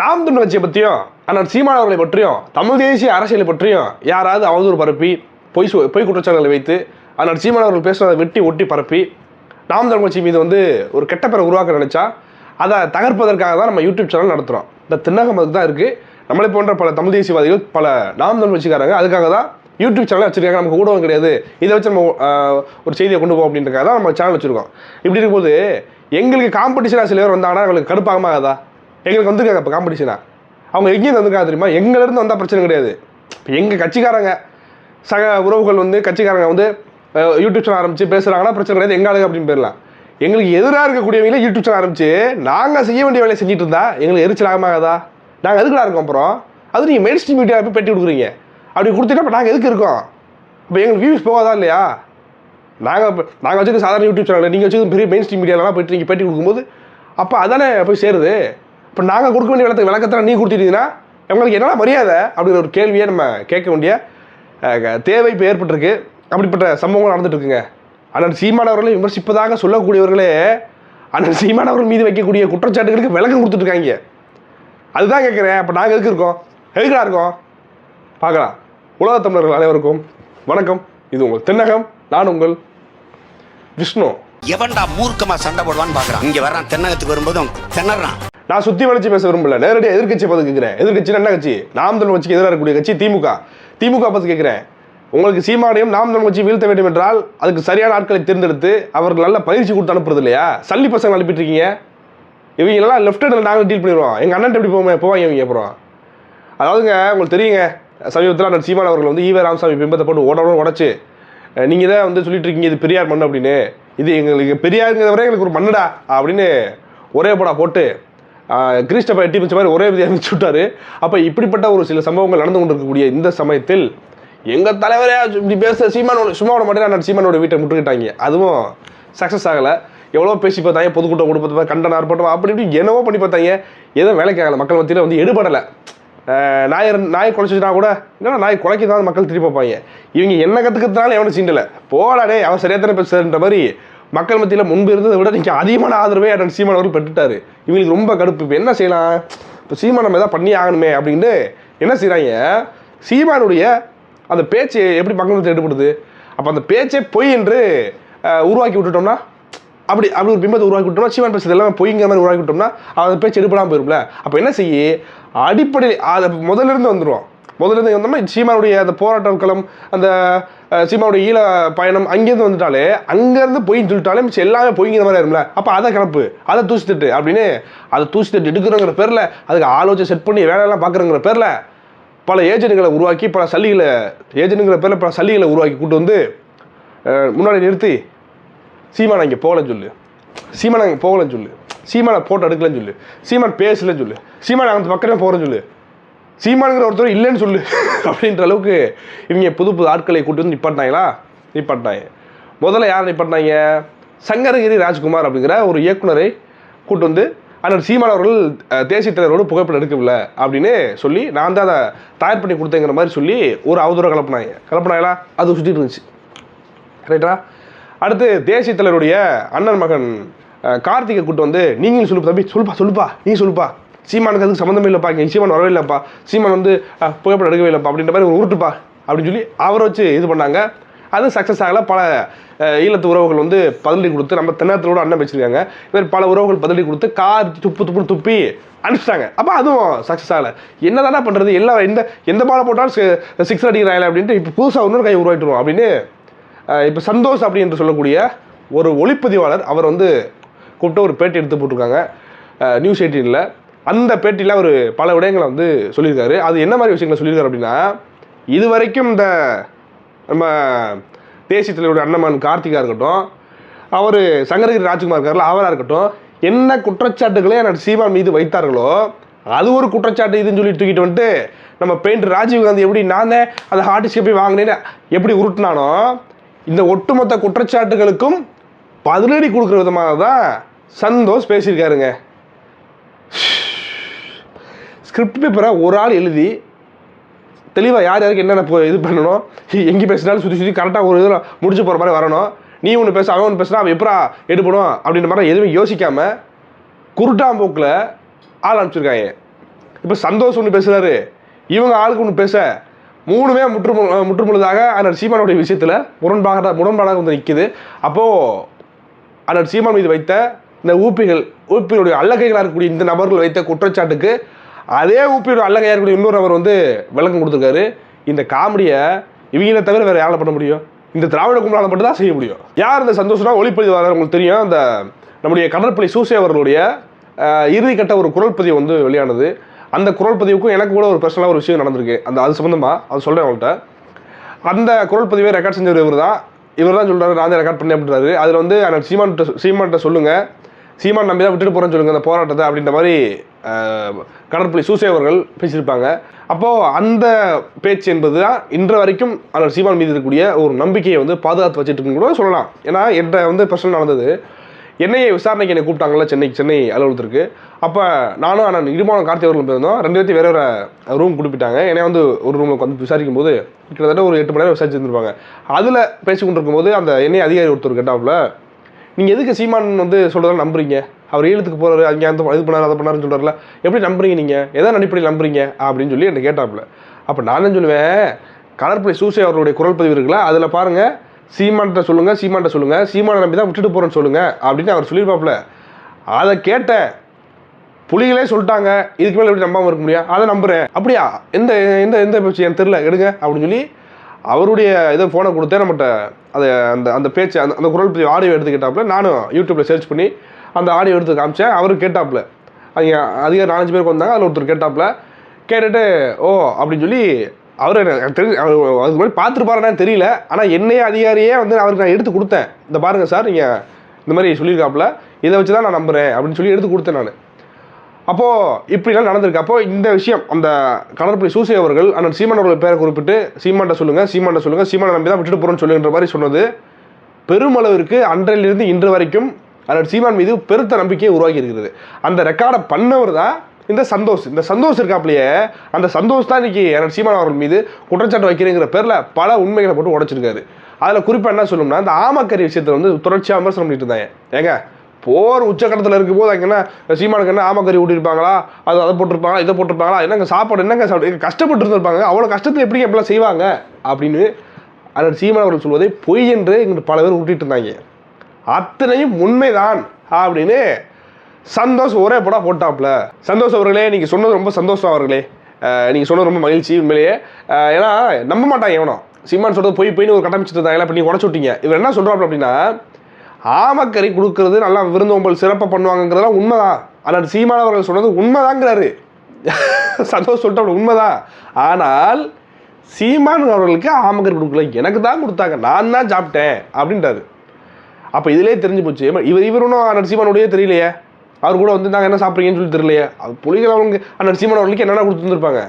நாம் தமிழ் கட்சியை பற்றியும் அண்ணன் சீமான் அவர்களை பற்றியும் தமிழ் தேசிய அரசியலை பற்றியும் யாராவது அவதூறு பரப்பி பொய் பொய் குற்றச்சாட்டுகளை வைத்து அண்ணன் சீமான் அவர்கள் பேசுனதை வெட்டி ஒட்டி பரப்பி நாம் தமிழ் கட்சி மீது வந்து ஒரு கெட்ட பேரை உருவாக்க நினச்சா அதை தகர்ப்பதற்காக தான் நம்ம யூடியூப் சேனல் நடத்துகிறோம் இந்த திண்ணகம் அதுக்கு தான் இருக்குது நம்மளை போன்ற பல தமிழ் தேசியவாதிகள் பல நாம் தமிழ் கட்சிக்காரங்க அதுக்காக தான் யூடியூப் சேனல் வச்சுருக்காங்க. நமக்கு ஊடகம் கிடையாது. இதை வச்சு நம்ம ஒரு செய்தியை கொண்டு போவோம் அப்படின்றக்காக தான் நம்ம சேனல் வச்சுருக்கோம். இப்படி இருக்கும்போது எங்களுக்கு காம்படிஷனாக சில பேர் வந்தாங்கன்னா எங்களுக்கு கடுப்பாகமாகாதா எங்களுக்கு வந்துருக்காங்க இப்போ காம்படிஷனாக அவங்க எங்கேயும் வந்துருக்காங்க தெரியுமா? எங்கேருந்து வந்தால் பிரச்சனை கிடையாது. இப்போ எங்கள் கட்சிக்காரங்க சக உறவுகள் வந்து கட்சிக்காரங்க வந்து யூடியூப் சேனல் ஆரம்பித்து பேசுகிறாங்கன்னா பிரச்சனை கிடையாது. எங்கள் ஆளுங்க அப்படின்னு பேரலாம். எங்களுக்கு எதிராக இருக்கக்கூடியவங்களே யூடியூப் சேனல் ஆரம்பித்து நாங்கள் செய்ய வேண்டிய வேலையை செஞ்சுட்டு இருந்தா எங்களுக்கு எரிச்சல் ஆகமாகாதா நாங்கள் எதுக்குலாம் இருக்கோம் அப்புறம்? அது நீங்கள் மெயின் ஸ்ட்ரீம் மீடியா போய் பெட்டி கொடுக்குறீங்க. அப்படி கொடுத்தீங்கன்னா இப்போ நாங்கள் எதுக்கு இருக்கோம்? இப்போ எங்களுக்கு வியூஸ் போகாதா இல்லையா? நாங்கள் இப்போ நாங்கள் வச்சுக்க சாதாரண யூடியூப் சேனல் நீங்கள் வச்சுக்க பெரிய மெயின் ஸ்ட்ரீம் மீடியாலாம் போயிட்டு நீங்கள் பேட்டி கொடுக்கும்போது அப்போ அதானே போய் சேருது? இப்போ நாங்கள் கொடுக்க வேண்டிய விளக்கத்தை விளக்கத்தில் நீ கொடுத்துட்டீங்கன்னா உங்களுக்கு என்னென்ன மரியாதை அப்படிங்கிற ஒரு கேள்வியை நம்ம கேட்க வேண்டிய தேவை இப்போ ஏற்பட்டிருக்கு. அப்படிப்பட்ட சம்பவங்கள் நடந்துட்டுருக்குங்க அண்ணன் சீமானவர்களை விமர்சிப்பதாக சொல்லக்கூடியவர்களே அண்ணன் சீமானவர்கள் மீது வைக்கக்கூடிய குற்றச்சாட்டுகளுக்கு விளக்கம் கொடுத்துட்ருக்காங்க அதுதான் கேட்குறேன். அப்போ நாங்கள் எதுக்கு இருக்கோம்? எதுக்குடா இருக்கோம்? பார்க்கலாம். உலக தமிழர்கள் அனைவருக்கும் வணக்கம். இது உங்கள் தென்னகம். நான் உங்கள் விஷ்ணு. எவன்டா மூர்க்கமா சண்டை போடுவான்னு பாக்குறான். இங்க வர்றான் தென்னகத்துக்கு வரும்போதும் திணறான். நான் சுத்தி வளைச்சு பேச விரும்பல. நேரடியாக எதிர்க்கட்சி பார்த்து கேட்குறேன் எதிர்க்கட்சி என்ன கட்சி? நாம் தமிழ் கட்சிக்கு எதிராக இருக்கக்கூடிய கட்சி திமுக. திமுக பார்த்து கேட்குறேன் உங்களுக்கு சீமானையும் நாம் தமிழ் கட்சி வீழ்த்த வேண்டும் என்றால் அதுக்கு சரியான ஆட்களை தேர்ந்தெடுத்து அவர்கள் நல்ல பயிற்சி கொடுத்து அனுப்புறது இல்லையா? சல்லி பசங்க அனுப்பிட்டு இருக்கீங்க இவங்கெல்லாம் லெஃப்ட் ஹேண்டில் நாங்கள் டீல் பண்ணிடுவோம். எங்கள் அண்ணன் எப்படி போவோம்? போவாங்க இவங்க அப்புறம். அதாவதுங்க உங்களுக்கு தெரியுங்க சமீபத்தில் அண்ணன் சீமான் அவர்கள் வந்து ஈவே ராமசாமி பிம்பத்தை போட்டு ஓடணும் உடச்சு நீங்கள் தான் வந்து சொல்லிட்டு இருக்கீங்க இது பெரியார் மண் அப்படின்னு. இது எங்களுக்கு பெரியாருங்கிற வரை எங்களுக்கு ஒரு மண்ணடா அப்படின்னு ஒரே படம் போட்டு கிறிஸ்டபை எட்டி மிச்ச மாதிரி ஒரே விதியாக அனுப்பிச்சு விட்டாரு. அப்போ இப்படிப்பட்ட ஒரு சில சம்பவங்கள் நடந்து கொண்டிருக்கக்கூடிய இந்த சமயத்தில் எங்கள் தலைவரே இப்படி பேச சீமானோட சும்மா மட்டும் நான் சீமானோட வீட்டை முட்டுக்கிட்டாங்க அதுவும் சக்ஸஸ் ஆகலை. எவ்வளோ பேசி பார்த்தாங்க பொதுக்கூட்டம் கொடுப்பது கண்டன ஆர்ப்பாட்டம் அப்படி இப்படி என்னவோ பண்ணி பார்த்தாங்க. எதுவும் வேலைக்கு ஆகலை. மக்கள் மத்தியில் வந்து எடுபடலை. அஹ் நாய் இருந்து- நாய் கூட என்ன நாய் குலைக்க தான் மக்கள் திருப்பி பார்ப்பாங்க. இவங்க என்ன கற்றுக்கிறதுனால எவனும் சீண்டலை. போலாடே அவன் சரியா தானே பேசுறன்ற மாதிரி மக்கள் மத்தியில் முன்பு இருந்ததை விட நீங்கள் அதிகமான ஆதரவே அண்ணன் சீமான் அவர்கள் பெற்றுட்டாரு. இவங்களுக்கு ரொம்ப கடுப்பு. இப்போ என்ன செய்யலாம்? இப்போ சீமான் நம்ம எதாவது பண்ணி ஆகணுமே அப்படின்ட்டு என்ன செய்கிறாங்க சீமானுடைய அந்த பேச்சு எப்படி மக்கள் மத்தியில் எடுபடுது? அப்போ அந்த பேச்சே பொய் என்று உருவாக்கி விட்டுட்டோம்னா அப்படி அப்படி ஒரு பிம்பத்தை உருவாக்கி விட்டோம்னா சிவன் பேசுறது எல்லாமே பொய்ங்கிற மாதிரி உருவாக்கி விட்டோம்னா அதை பேச்சு எடுப்படாமல் போயிரும்ல. அப்போ என்ன செய்ய? அடிப்படை அதை முதல்ல இருந்து வந்துடுவோம் முதல்ல இருந்து வந்தோம்னா சீமானுடைய அந்த போராட்ட களம் அந்த சீமானுடைய ஈழ பயணம் அங்கேருந்து வந்துட்டாலே அங்கேருந்து பொய்ன்னு சொல்லிட்டாலே மிச்சம் எல்லாமே பொய்ங்கிற மாதிரி இருக்கும்ல அப்போ அதை கிளப்பு. அதை தூசி திட்டு அப்படின்னு அதை தூசி திட்டு எடுக்கிறோங்கிற பேரில் அதுக்கு ஆலோசனை செட் பண்ணி வேலையெல்லாம் பார்க்குறோங்கிற பேரில் பல ஏஜென்ட்களை உருவாக்கி பல சல்லிகளை ஏஜென்ட்டுங்கிற பேரில் பல சல்லிகளை உருவாக்கி கூட்டு வந்து முன்னாடி நிறுத்தி சீமான் இங்கே போகலன்னு சொல்லு. சீமான் அங்கே போகலன்னு சொல்லு. சீமானை போட்டோ எடுக்கலன்னு சொல்லு. சீமான் பேசலன்னு சொல்லு. சீமான் அந்த பக்கமே போகிறேன்னு சொல்லு. சீமானுங்கிற ஒருத்தர் இல்லைன்னு சொல்லு. அப்படின்ற அளவுக்கு இவங்க புது புது ஆட்களை கூட்டி வந்து நிப்பாட்டினாங்களா? நிப்பாட்டினாங்க. முதல்ல யார் நிப்பாட்டினாங்க? சங்கரகிரி ராஜ்குமார் அப்படிங்கிற ஒரு இயக்குனரை கூட்டு வந்து அண்ணன் சீமான் அவர்கள் தேசிய தலைவரோடு புகைப்படம் எடுக்கவில்லை அப்படின்னு சொல்லி நான் தான் அதை தயார் பண்ணி கொடுத்தேங்கிற மாதிரி சொல்லி ஒரு அவதூற கலப்பினாங்க. கலப்பினாங்களா? அது சுற்றிட்டு இருந்துச்சு. ரைட்டா அடுத்து தேசிய தலைவருடைய அண்ணன் மகன் கார்த்திகை கூட்டு வந்து நீங்களும் சொல்லு தம்பி சொல்லுப்பா சொல்லுப்பா நீ சொல்லுப்பா. சீமானுக்கு அதுக்கு சம்மந்தமே இல்லைப்பா இங்கே சீமான் வரவே இல்லைப்பா. சீமான் வந்து புகைப்படம் எடுக்கவே இல்லைப்பா அப்படின்ற மாதிரி உருட்டுப்பா அப்படின்னு சொல்லி அவரை வச்சு இது பண்ணாங்க. அது சக்ஸஸ் ஆகலை. பல ஈழத்து உறவுகள் வந்து பதிலடி கொடுத்து நம்ம தென்னத்தோட அண்ணன் வச்சுருக்காங்க. இது மாதிரி பல உறவுகள் பதிலடி கொடுத்து கார் துப்பு துப்புன்னு துப்பி அனுப்பிச்சிட்டாங்க. அப்போ அதுவும் சக்ஸஸ் ஆகலை. என்ன தானே பண்ணுறது எல்லா எந்த எந்த பாலை போட்டாலும் சிக்ஸ் அடிக்கிறாங்களே அப்படின்ட்டு இப்போ புதுசாக இன்னொரு கை உருவாயிட்டுருவோம் அப்படின்னு இப்போ சந்தோஷ் அப்படி என்று சொல்லக்கூடிய ஒரு ஒளிப்பதிவாளர் அவர் வந்து கூப்பிட்டு ஒரு பேட்டி எடுத்து போட்டிருக்காங்க. நியூஸ் எயிட்டீனில். அந்த பேட்டியில் அவர் பல விடயங்களை வந்து சொல்லியிருக்காரு. அது என்ன மாதிரி விஷயங்களை சொல்லியிருக்காரு அப்படின்னா இது வரைக்கும் இந்த நம்ம தேசிய தலைவருடைய அண்ணமான் கார்த்திகா இருக்கட்டும் அவர் சங்கரகிரி ராஜ்குமார் இருக்கார்ல அவராக இருக்கட்டும் என்ன குற்றச்சாட்டுகளே எனக்கு சீமான் மீது வைத்தார்களோ அது ஒரு குற்றச்சாட்டு இதுன்னு சொல்லி தூக்கிட்டு வந்துட்டு நம்ம பெயிண்டர் ராஜீவ் காந்தி எப்படி நான் தான் அந்த ஹார்டிஸ்கை போய் வாங்கினேன்னு எப்படி உருட்டினானோ இந்த ஒட்டுமொத்த குற்றச்சாட்டுகளுக்கும் பதிலடி கொடுக்குற விதமாக தான் சந்தோஷ் பேசியிருக்காருங்க. ஸ்கிரிப்ட் பேப்பரை ஒரு ஆள் எழுதி தெளிவாக யார் யாருக்கு என்னென்ன இது பண்ணணும் எங்கே பேசினாலும் சுற்றி சுற்றி கரெக்டாக ஒரு இதில் முடிச்சு போகிற மாதிரி வரணும். நீ ஒன்று பேச அவன் ஒன்று பேசுனா அவன் எப்படா எடுப்படும் அப்படின்ற மாதிரி எதுவுமே யோசிக்காமல் குருட்டாம்போக்கில் ஆள் அனுப்பிச்சிருக்காங்க. இப்போ சந்தோஷ் ஒன்று பேசுகிறாரு இவங்க ஆளுக்கு ஒன்று பேச மூணுமே முற்று முற்றுமுழுதாக அண்ணன் சீமானுடைய விஷயத்தில் முரண்பாக முரண்பாடாக வந்து நிற்குது அப்போது அண்ணன் சீமான் மீது வைத்த இந்த ஊப்பிகள் ஊப்பிகளுடைய அல்லகைகளாக இருக்கக்கூடிய இந்த நபர்கள் வைத்த குற்றச்சாட்டுக்கு அதே ஊப்பியோட அல்லகையாக இருக்கக்கூடிய இன்னொரு நபர் வந்து விளக்கம் கொடுத்துருக்காரு. இந்த காமெடியை இவங்களை தவிர வேறு யாரால் பண்ண முடியும்? இந்த திராவிட கும்பலால் மட்டும் தான் செய்ய முடியும். யார் இந்த சந்தோஷம்னா ஒளிப்பதிவாளர் உங்களுக்கு தெரியும். அந்த நம்முடைய கடற்படை சூசே அவர்களுடைய இறுதி இறுதிக்கட்ட ஒரு குரல் பதிவு வந்து வெளியானது. அந்த குரல் பதிவுக்கும் எனக்கு கூட ஒரு பர்சனலாக ஒரு விஷயம் நடந்திருக்கு. அந்த அது சம்மந்தமாக அது சொல்கிறேன் அவங்கள்ட்ட அந்த குரல் பதிவை ரெக்கார்ட் செஞ்சவர் இவர் தான் இவர் தான் சொல்கிறாரு நான் தான் ரெக்கார்ட் பண்ணி அப்படின்றாரு. அதில் வந்து அந்த சீமான்கிட்ட சீமான்கிட்ட சொல்லுங்கள் சீமான் நம்பி தான் விட்டுட்டு போகிறேன்னு சொல்லுங்கள் அந்த போராட்டத்தை அப்படின்ற மாதிரி கடற்புலி சூசே அவர்கள் பேசியிருப்பாங்க. அப்போது அந்த பேச்சு என்பது தான் இன்று வரைக்கும் அந்த சீமான் மீது இருக்கக்கூடிய ஒரு நம்பிக்கையை வந்து பாதுகாத்து வச்சுட்டு கூட சொல்லலாம். ஏன்னா என்கிட்ட வந்து பிரச்சனை நடந்தது. என்னையை விசாரணைக்கு என்னை கூப்பிட்டாங்கல்ல சென்னை சென்னை அலுவலகத்திற்கு. அப்போ நானும் ஆனால் இடுமானம் கார்த்தி அவர்களும் போயிருந்தோம். ரெண்டு பேர்த்தையும் வேற வேறு ரூம் கொடுப்பிட்டாங்க என்னை வந்து ஒரு ரூமில் வந்து விசாரிக்கும் போது கிட்டத்தட்ட ஒரு எட்டு மணி நேரம் விசாரிச்சு இருந்திருப்பாங்க. அதில் பேசி இருக்கும்போது அந்த எண்ணெய் அதிகாரி ஒருத்தர் கேட்டாப்புல நீங்கள் எதுக்கு சீமான் வந்து சொல்கிறதா நம்புறீங்க? அவர் ஈழத்துக்கு போகிறாரு அங்கே அந்த இது பண்ணார் அதை பண்ணாருன்னு சொல்கிறார்ல எப்படி நம்புறீங்க நீங்கள் எதை அடிப்படையில் நம்புறீங்க? அப்படின்னு சொல்லி என்னை கேட்டாப்புல. அப்போ நான் தான் சொல்லுவேன் கடற்படை சூசை அவர்களுடைய குரல் பதிவு இருக்குல்ல அதில் பாருங்கள் சீமான்கிட்ட சொல்லுங்கள் சீமான்கிட்ட சொல்லுங்கள் சீமானை நம்பி தான் விட்டுட்டு போகிறேன்னு சொல்லுங்கள் அப்படின்னு அவர் சொல்லியிருப்பாப்புல. அதை கேட்டேன் புலிகளே சொல்லிட்டாங்க இதுக்கு மேலே எப்படி நம்பாமல் இருக்க முடியும்? அதை நம்புகிறேன் அப்படியா? எந்த எந்த எந்த பேச்சு? எனக்கு தெரில எடுங்க அப்படின்னு சொல்லி அவருடைய இதை ஃபோனை கொடுத்தே நம்மகிட்ட அதை அந்த அந்த பேச்சு அந்த அந்த குரல் பற்றி ஆடியோ எடுத்து கேட்டாப்புல நானும் யூடியூப்பில் சர்ச் பண்ணி அந்த ஆடியோ எடுத்து காமிச்சேன் அவரும் கேட்டாப்புல. அவங்க அதிக நாலஞ்சு பேருக்கு வந்தாங்க அதில் ஒருத்தர் கேட்டாப்புல. கேட்டுட்டு ஓ அப்படின்னு சொல்லி அவர் எனக்கு தெரிஞ்சு அவர் அதுக்கு முன்னாடி பார்த்துருப்பாருன்னு தெரியல. ஆனால் என்னையே அதிகாரியே வந்து அவருக்கு நான் எடுத்து கொடுத்தேன். இந்த பாருங்கள் சார் நீங்கள் இந்த மாதிரி சொல்லியிருக்காப்புல இதை வச்சு தான் நான் நம்புகிறேன் அப்படின்னு சொல்லி எடுத்து கொடுத்தேன் நான். அப்போது இப்படிலாம் நடந்திருக்கு. அப்போது இந்த விஷயம் அந்த கடற்படை சூசை அவர்கள் அண்ணன் சீமான் அவர்கள் பேரை குறிப்பிட்டு சீமான்ட்ட சொல்லுங்கள் சீமான்ட்ட சொல்லுங்கள் சீமானை நம்பி தான் விட்டுட்டு போகிறோன்னு சொல்லுன்ற மாதிரி சொன்னது. பெருமளவிற்கு அன்றையிலிருந்து இன்று வரைக்கும் அண்ணன் சீமான் மீது பெருத்த நம்பிக்கையை உருவாக்கி இருக்கிறது. அந்த ரெக்கார்டை பண்ணவர் தான் இந்த சந்தோஷ் இந்த சந்தோஷ் இருக்காப்லையே அந்த சந்தோஷ் தான் இன்னைக்கு அண்ணன் சீமான் அவர்கள் மீது குற்றச்சாட்டு வைக்கிறேங்கிற பேரில் பல உண்மைகளை போட்டு உடைச்சிருக்காரு. அதில் குறிப்பாக என்ன சொல்லணும்னா இந்த ஆமக்கறி விஷயத்தில் வந்து தொடர்ச்சியாக விமர்சனம் பண்ணிட்டு இருந்தாங்க. ஏங்க போர் உச்சக்கட்டத்தில் இருக்கும்போது அங்கே என்ன சீமானுக்கு என்ன ஆமக்கறி ஊட்டியிருப்பாங்களா? அது அதை போட்டிருப்பாங்களா? இதை போட்டிருப்பாங்களா? என்னங்க சாப்பாடு என்னங்க சாப்பிட்டு கஷ்டப்பட்டு இருந்திருப்பாங்க. அவ்வளோ கஷ்டத்தில் எப்படி எப்படிலாம் செய்வாங்க? அப்படின்னு அதில் சீமான் அவர்கள் சொல்வதை பொய் என்று இங்கிட்டு பல பேர் ஊட்டிட்டு இருந்தாங்க. அத்தனையும் உண்மைதான் அப்படின்னு சந்தோஷ் ஒரே படா போட்டாப்ல. சந்தோஷ் அவர்களே நீங்கள் சொன்னது ரொம்ப சந்தோஷம் அவர்களே. நீங்கள் சொன்னது ரொம்ப மகிழ்ச்சி உண்மையிலேயே. ஏன்னா நம்ப மாட்டாங்க எவனோ சீமான் சொல்றது போய் போயின்னு ஒரு கட்டமைச்சிட்டு இருந்தாங்க. இப்போ நீங்கள் உடச்சு விட்டீங்க. இவர் என்ன சொல்கிறாப்ல அப்படின்னா ஆமக்கறி கொடுக்கறது நல்லா விருந்தோம்பல் சிறப்பாக பண்ணுவாங்கங்கிறதெல்லாம் உண்மைதான். ஆனால் சீமான் அவர்கள் சொன்னது உண்மைதாங்கிறாரு. சந்தோஷ் சொல்லிட்டு உண்மைதான் ஆனால் சீமான் அவர்களுக்கு ஆமக்கறி கொடுக்கல. எனக்கு தான் கொடுத்தாங்க. நான் தான் சாப்பிட்டேன் அப்படின்றாரு அப்போ இதிலே தெரிஞ்சு போச்சு. இவர் இவர் ஒன்றும் தெரியலையே. அவர் கூட வந்து நாங்கள் என்ன சாப்பிட்றீங்கன்னு சொல்லி தெரியலையே. அது புலிகள் அவங்க அண்ணன் சீமான் அவர்களுக்கு என்னென்ன கொடுத்துருந்துருப்பாங்க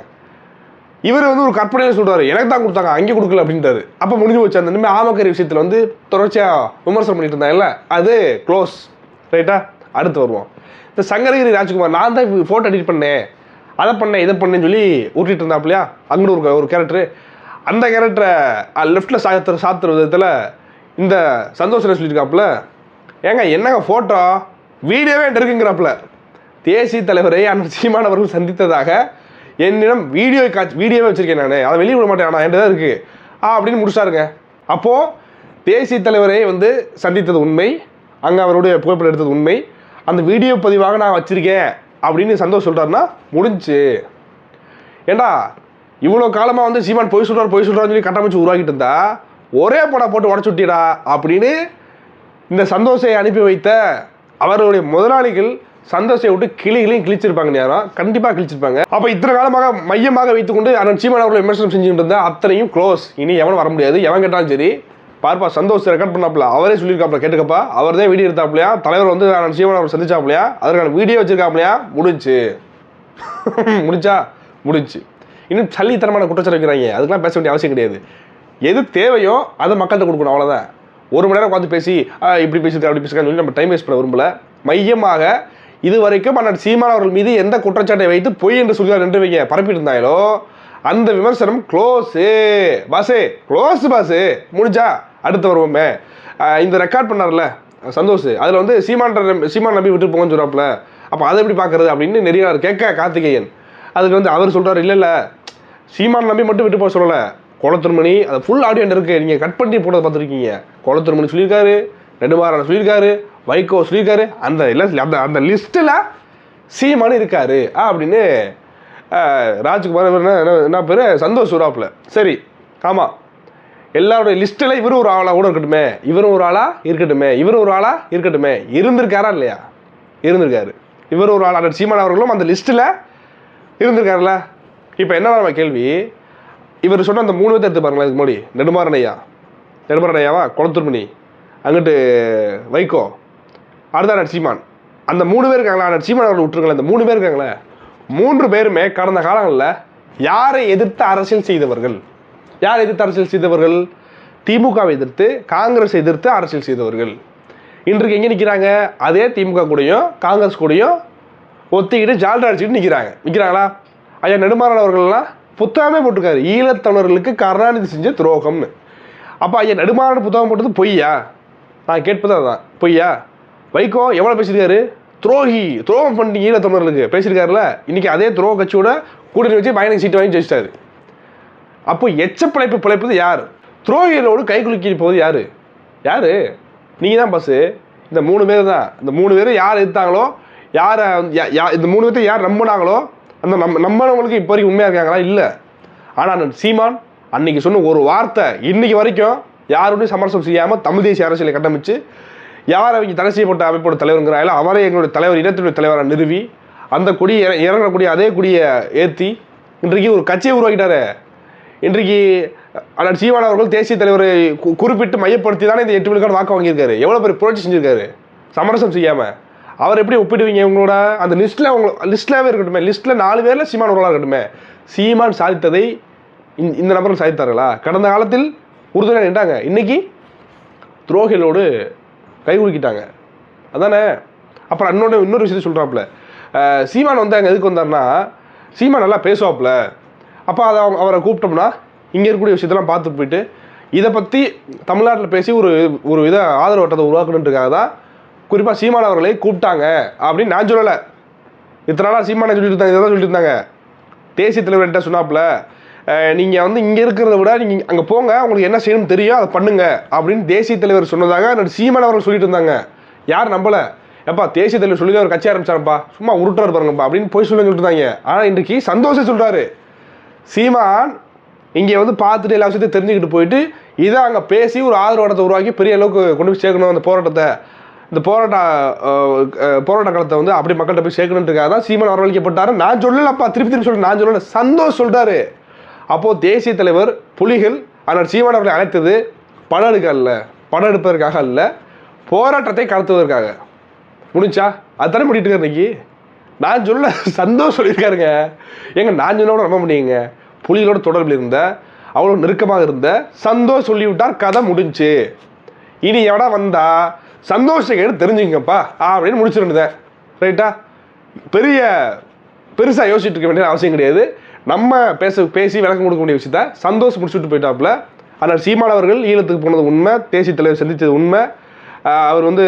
இவர் வந்து ஒரு கற்பனையில் சொல்கிறாரு எனக்கு தான் கொடுத்தாங்க அங்கே கொடுக்கல அப்படின்றாரு அப்போ முடிஞ்சு போச்சு அந்த இனிமேல் ஆமக்கறி விஷயத்தில் வந்து தொடர்ச்சியாக விமர்சனம் பண்ணிட்டு இருந்தாங்கல்ல அது க்ளோஸ் ரைட்டா அடுத்து வருவோம். இந்த சங்கரகிரி ராஜ்குமார் நான் தான் ஃபோட்டோ எடிட் பண்ணேன். அதை பண்ணேன் இதை பண்ணேன்னு சொல்லி ஊட்டிட்டு இருந்தாப்லையா அங்கே ஒரு ஒரு கேரக்டரு அந்த கேரக்டரை லெஃப்டில் சாத்துற சாத்துற விதத்தில் இந்த சந்தோஷம் சொல்லியிருக்காப்புல? ஏங்க என்னங்க ஃபோட்டோ வீடியோவே என்கிட்ட இருக்குங்கிறாப்புல. தேசிய தலைவரை அண்ணன் சீமான் அவர்கள் சந்தித்ததாக என்னிடம் வீடியோ காட்சி வீடியோவே வச்சுருக்கேன் நான். அதை வெளியே விட மாட்டேன் ஆனால் என்கிட்ட தான் இருக்குது ஆ அப்படின்னு முடிச்சாருங்க. அப்போது தேசிய தலைவரை வந்து சந்தித்தது உண்மை. அங்கே அவருடைய புகைப்படம் எடுத்தது உண்மை. அந்த வீடியோ பதிவாக நான் வச்சுருக்கேன் அப்படின்னு சந்தோஷ் சொல்கிறாருன்னா முடிஞ்சுச்சு ஏண்டா இவ்வளோ காலமாக வந்து சீமான் பொய் சொல்கிறார் பொய் சொல்கிறான்னு சொல்லி கட்டமைச்சு உருவாக்கிட்டு இருந்தா ஒரே படம் போட்டு உடச்சு விட்டிடா அப்படின்னு இந்த சந்தோஷை அனுப்பி வைத்த அவருடைய முதலாளிகள் சந்தோஷை விட்டு கிளிகளையும் கிழிச்சிருப்பாங்க நேரம் கண்டிப்பாக கிழிச்சிருப்பாங்க. அப்போ இத்தனை காலமாக மையமாக வைத்துக்கொண்டு அண்ணன் சீமான் அவர்கள் விமர்சனம் செஞ்சுட்டு இருந்தா அத்தனையும் க்ளோஸ் இனி எவனும் வர முடியாது. எவன் கேட்டாலும் சரி பார்ப்பா சந்தோஷ் ரெக்கார்ட் பண்ணாப்ல அவரே சொல்லியிருக்காப்ல கேட்டுக்கப்பா. அவர் தான் வீடியோ எடுத்தாப்லையா தலைவர் வந்து அண்ணன் சீமான் அவர் சந்திச்சாப்லையா அதற்கான வீடியோ வச்சிருக்காப்லையா முடிஞ்சு. முடிஞ்சா? முடிஞ்சு. இன்னும் சல்லித்தனமான குற்றச்சாட்டு வைக்கிறாங்க. அதுக்கெல்லாம் பேச வேண்டிய அவசியம் கிடையாது. எது தேவையோ அதை மக்கள்கிட்ட கொடுக்கணும். அவ்வளோதான் ஒரு மணி நேரம் உட்காந்து பேசி "ஆ, இப்படி பேசுது அப்படி பேசுகிறான்னு சொல்லி நம்ம டைம் வேஸ்ட் பண்ண விரும்பல. மையமாக இது வரைக்கும் அண்ணன் சீமான் அவர்கள் மீது எந்த குற்றச்சாட்டை வைத்து பொய் என்று சொல்லி நின்று வைங்க பரப்பிட்டு இருந்தாங்களோ அந்த விமர்சனம் க்ளோஸு பாஸு க்ளோஸ் பாஸு முடிஞ்சா அடுத்து வருவோமே. இந்த ரெக்கார்ட் பண்ணார்ல சந்தோஷ். அதில் வந்து சீமான் சீமான் நம்பி விட்டு போங்கன்னு சொல்கிறாப்புல அப்போ அதை எப்படி பார்க்குறது அப்படின்னு நிறையா கேட்க கார்த்திகேயன். அதுக்கு வந்து அவர் சொல்கிறார் இல்லை இல்லை சீமான் நம்பி மட்டும் விட்டு போக சொல்லலை. குளத்திருமணி அது ஃபுல் ஆடியோ இருக்குது நீங்கள் கட் பண்ணி போட்டதை பார்த்துருக்கீங்க. குளத்திருமணி சொல்லியிருக்காரு நெடுமாறன் சொல்லியிருக்காரு வைகோ சொல்லியிருக்காரு அந்த இல்லை அந்த அந்த லிஸ்ட்டில் சீமானு இருக்காரு. அப்படின்னு ராஜ்குமார் இவர் என்ன என்ன- பேர்? சந்தோஷ் சூறாப்பில் சரி ஆமாம் எல்லாருடைய லிஸ்ட்டில் இவரும் ஒரு ஆளாக கூட இருக்கட்டுமே. இவரும் ஒரு ஆளாக இருக்கட்டுமே. இவரும் ஒரு ஆளாக இருக்கட்டுமே. இருந்திருக்காரா இல்லையா? இருந்திருக்காரு. இவர் ஒரு ஆள். அண்ணன் சீமான் அவர்களும் அந்த லிஸ்ட்டில் இருந்திருக்காருல்ல. இப்போ என்ன நம்ம கேள்வி இவர் சொன்ன அந்த மூணு பேர்த்த எடுத்து பாருங்களேன் இதுக்கு முன்னாடி நெடுமாறன் ஐயா. நெடுமாறன் ஐயாவா அங்கிட்டு வைகோ. அடுத்த நரசிம்மான் அந்த மூணு பேர் இருக்காங்களா? அண்ணன் அவர்கள் விட்டுருங்களேன் அந்த மூணு பேர் இருக்காங்களே? மூன்று பேருமே கடந்த காலங்களில் யாரை எதிர்த்து அரசியல் செய்தவர்கள்? யாரை எதிர்த்து அரசியல் செய்தவர்கள்? திமுகவை எதிர்த்து காங்கிரஸ் எதிர்த்து அரசியல் செய்தவர்கள். இன்றைக்கு எங்கே நிற்கிறாங்க அதே திமுக கூடயும் காங்கிரஸ் கூடயும் ஒத்திக்கிட்டு ஜால்ரா அடிச்சுட்டு நிற்கிறாங்க நிற்கிறாங்களா ஐயா நெடுமாறன் அவர்கள்லாம் புத்தகமே போட்டிருக்காரு. ஈழத்தமிழர்களுக்கு கருணாநிதி செஞ்ச துரோகம்னு. அப்போ ஐயா நெடுமாறன் புத்தகம் போட்டது பொய்யா? நான் கேட்பது அதுதான் பொய்யா? வைகோ எவ்வளோ பேசியிருக்காரு? துரோகி துரோகம் பண்ணிட்டீங்க ஈழத்தமிழர்களுக்கு பேசியிருக்காருல? இன்றைக்கி அதே துரோக கட்சியோட கூட்டணி வச்சு பயணம் சீட்டு வாங்கி ஜெயிச்சிட்டாரு. அப்போ எச்ச பிழைப்பு பிழைப்பது யார்? துரோகிகளோடு கை குலுக்கி போவது யார்? யார்? நீங்கள் தான் பஸ்ஸு இந்த மூணு பேர் தான். இந்த மூணு பேர் யார் எடுத்தாங்களோ யாரை யா- இந்த மூணு பேர்த்தையும் யார் நம்பினாங்களோ அந்த நம்ம நம்பினவங்களுக்கு இப்போ வரைக்கும் உண்மையாக இருக்காங்களா? இல்லை. ஆனால் சீமான் அன்னைக்கு சொன்ன ஒரு வார்த்தை இன்னைக்கு வரைக்கும் யாருடைய சமரசம் செய்யாமல் தமிழ் தேசிய அரசியலை கட்டமைச்சு யார் அவங்க தடை செய்யப்பட்ட அமைப்போட தலைவருங்கிறாங்களோ அவரே எங்களுடைய தலைவர் இனத்தினுடைய தலைவராக நிறுவி அந்த கொடி இறங்கக்கூடிய அதே கொடியை ஏற்றி இன்றைக்கு ஒரு கட்சியை உருவாக்கிட்டாரு. இன்றைக்கு அண்ணன் சீமான் அவர்கள் தேசிய தலைவரை குறிப்பிட்டு மையப்படுத்தி தானே இந்த எட்டு விழுக்காடு வாக்கு வாங்கியிருக்காரு. எவ்வளோ பெரிய புரட்சி செஞ்சிருக்காரு. சமரசம் செய்யாமல் அவர் எப்படி ஒப்பிடுவீங்க உங்களோட அந்த லிஸ்ட்டில் அவங்க லிஸ்ட்லாகவே இருக்கட்டுமே லிஸ்ட்டில் நாலு பேரில் சீமான் அவர்களாக இருக்கட்டுமே. சீமான் சாதித்ததை இந்த- இந்த நபர்கள் சாதித்தார்களா? கடந்த காலத்தில் உறுதுணை நின்றாங்க. இன்னைக்கு துரோகிகளோடு கை குலுக்கிட்டாங்க. அதானே? அப்புறம் இன்னொன்று இன்னொரு விஷயத்தை சொல்கிறாப்புல சீமான் வந்து அங்கே எதுக்கு வந்தார்னா சீமான் நல்லா பேசுவாப்புல. அப்போ அதை அவங்க அவரை கூப்பிட்டோம்னா இங்கே இருக்கக்கூடிய விஷயத்தெல்லாம் பார்த்துட்டு போயிட்டு இதை பற்றி தமிழ்நாட்டில் பேசி ஒரு ஒரு இதை ஆதரவு வட்டத்தை உருவாக்கணுன்றக்காக தான் குறிப்பாக சீமான் அவர்களை கூப்பிட்டாங்க. அப்படின்னு நான் சொல்லலை. இத்தனை நாளாக சீமானை சொல்லிட்டு இருந்தாங்க இதை தான் சொல்லிட்டு இருந்தாங்க. தேசிய தலைவர்கிட்ட சொன்னாப்புல நீங்கள் வந்து இங்கே இருக்கிறத விட நீங்கள் அங்கே போங்க உங்களுக்கு என்ன செய்யணும்னு தெரியும் அதை பண்ணுங்கள் அப்படின்னு தேசிய தலைவர் சொன்னதாக என்னோட சீமான் அவர்கள் சொல்லிட்டு இருந்தாங்க. யார் நம்பலை? எப்பா தேசிய தலைவர் சொல்லி ஒரு கட்சி ஆரம்பிச்சாரப்பா. சும்மா உருட்டுறாரு பாருங்கப்பா அப்படின்னு போய் சொல்லி சொல்லிட்டு இருந்தாங்க. ஆனால் இன்றைக்கு சந்தோஷம் சொல்கிறாரு சீமான் இங்கே வந்து பார்த்துட்டு எல்லா விஷயத்தையும் தெரிஞ்சுக்கிட்டு போயிட்டு இதை அங்கே பேசி ஒரு ஆதரவாடத்தை உருவாக்கி பெரிய அளவுக்கு கொண்டு போய் சேர்க்கணும் அந்த போராட்டத்தை. இந்த போராட்ட போராட்ட காலத்தை வந்து அப்படி மக்கள்கிட்ட போய் சேர்க்கணுன்றதுக்காக தான் சீமான் வரவழைக்கப்பட்டாரு நான் சொல்லலப்பா திருப்பி திருப்பி சொல்கிறேன் நான் சொல்லல. சந்தோஷ் சொல்கிறாரு அப்போது தேசிய தலைவர் புலிகள் ஆனால் சீமான் அவர்களை அழைத்தது படம் எடுக்க அல்ல படம் எடுப்பதற்காக அல்ல போராட்டத்தை கடத்துவதற்காக. முடிஞ்சா? அதுதானே முடிட்டு இருக்காரு இன்னைக்கு? நான் சொல்ல சந்தோஷம் சொல்லியிருக்காருங்க. ஏங்க நான் சொன்னோட ரொம்ப முடியுங்க. புலிகளோட தொடர்பில் இருந்த அவ்வளோ நெருக்கமாக இருந்த சந்தோஷ் சொல்லிவிட்டார் கதை முடிஞ்சு. இனி எவடா வந்தா சந்தோஷத்தை கேட்டு தெரிஞ்சுங்கப்பா அப்படின்னு முடிச்சிருந்தேன் ரைட்டா பெரிய பெருசாக யோசிச்சுட்டு இருக்க வேண்டிய அவசியம் கிடையாது. நம்ம பேச பேசி விளக்கம் கொடுக்க வேண்டிய விஷயத்த சந்தோஷ் முடிச்சுட்டு போயிட்டாப்புல. ஆனால் சீமான் அவர்கள் ஈழத்துக்கு போனது உண்மை தேசிய தலைவர் சந்தித்தது உண்மை. அவர் வந்து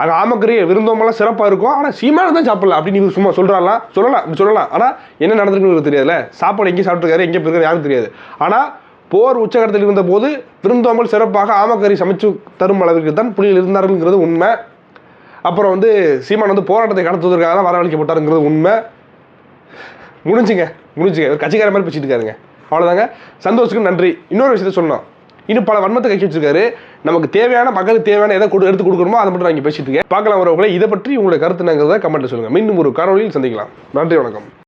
அங்கே ஆமக்கறி விருந்தோம்பெல்லாம் சிறப்பாக இருக்கும். ஆனால் சீமான் தான் சாப்பிடலாம் அப்படின்னு சும்மா சொல்கிறாலாம் சொல்லலாம் சொல்லலாம். ஆனால் என்ன நடந்திருக்குன்னு தெரியாதுல்ல? சாப்பாடு எங்கே சாப்பிட்டுருக்காரு எங்கே போயிருக்காரு யாருக்கும் தெரியாது. ஆனால் போர் உச்சகட்டத்தில் இருந்தபோது விருந்தோம்பல் சிறப்பாக ஆமக்கறி சமைச்சு தரும் அளவிற்கு தான் புலிகள் இருந்தார்கள்ங்கிறது உண்மை. அப்புறம் வந்து சீமான் வந்து போராட்டத்தை கடத்துவதற்காக தான் வரவழைக்கப்பட்டாருங்கிறது உண்மை. முடிஞ்சுங்க முடிஞ்சுங்க. ஒரு கட்சிக்கார மாதிரி பேசிட்டு இருக்காருங்க. அவ்வளோதாங்க சந்தோஷத்துக்கு நன்றி. இன்னொரு விஷயத்த சொன்னோம் இன்னும் பல வன்மத்தை கட்சி வச்சிருக்காரு. நமக்கு தேவையான மக்களுக்கு தேவையான எதை கொடு எடுத்து கொடுக்கணுமோ அதை மட்டும் நாங்கள் இங்கே பேசிட்டு இருக்கேன். பார்க்கலாம் வரவங்களே இதை பற்றி உங்களுடைய கருத்து என்னங்கிறத கமெண்ட்டில் சொல்லுங்கள் மீண்டும் ஒரு காணொலியில் சந்திக்கலாம். நன்றி வணக்கம்.